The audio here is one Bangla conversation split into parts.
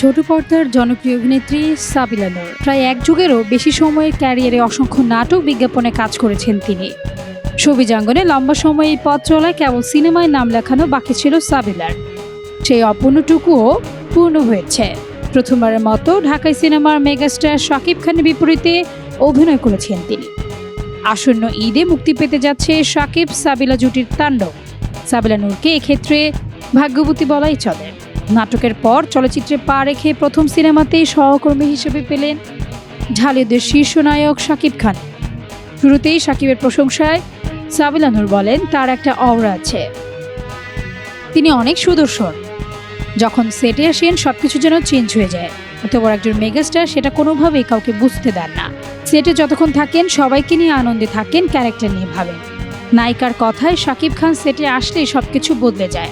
ছোট পর্দার জনপ্রিয় অভিনেত্রী সাবিলা নূর। প্রায় এক যুগেরও বেশি সময়ের ক্যারিয়ারে অসংখ্য নাটক বিজ্ঞাপনে কাজ করেছেন তিনি। ছবিজাঙ্গনে লম্বা সময় এই পথ চলায় কেবল সিনেমায় নাম লেখানো বাকি ছিল সাবিলার। সেই অপূর্ণটুকুও পূর্ণ হয়েছে। প্রথমবারের মতো ঢাকাই সিনেমার মেগাস্টার শাকিব খানের বিপরীতে অভিনয় করেছেন তিনি। আসন্ন ঈদে মুক্তি পেতে যাচ্ছে শাকিব সাবিলা জুটির তাণ্ডব। সাবিলা নূরকে এক্ষেত্রে ভাগ্যবতী বলাই চলে। নাটকের পর চলচ্চিত্রে পা রেখে প্রথম সিনেমাতেই সহকর্মী হিসেবে পেলেন ঢালিউডের শীর্ষ নায়ক শাকিব খান। শুরুতেই শাকিবের প্রশংসায় সাবিলানুর বলেন, তার একটা অওরা আছে। তিনি অনেক সুদর্শন। যখন সেটে আসেন সব কিছু যেন চেঞ্জ হয়ে যায়। এত বড় একজন মেগাস্টার, সেটা কোনোভাবেই কাউকে বুঝতে দেন না। সেটে যতক্ষণ থাকেন, সবাইকে নিয়ে আনন্দে থাকেন, ক্যারেক্টার নিয়ে ভাবেন। নায়িকার কথায় শাকিব খান সেটে আসলেই সব কিছু বদলে যায়।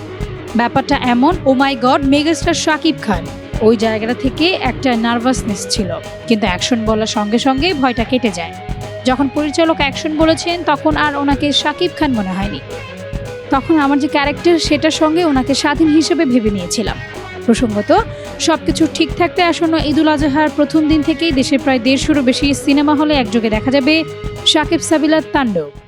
ব্যাপারটা এমন ও my god megastar Shakib Khan. ওই জায়গাটা থেকে একটা নার্ভাসনেস ছিল। কিন্তু অ্যাকশন বলার সঙ্গে সঙ্গে ভয়টা কেটে যায়। যখন পরিচালক অ্যাকশন বলেছেন, তখন আর ওনাকে শাকিব খান মনে হয়নি। তখন আমার যে ক্যারেক্টার সেটার সঙ্গে ওনাকে স্বাধীন হিসেবে ভেবে নিয়েছিলাম। প্রসঙ্গত সব কিছু ঠিক থাকতে আসন্ন ঈদুল আজহার প্রথম দিন থেকেই দেশের প্রায় দেড়শোরও বেশি সিনেমা হলে একযোগে দেখা যাবে শাকিব সাবিলার তাণ্ডব।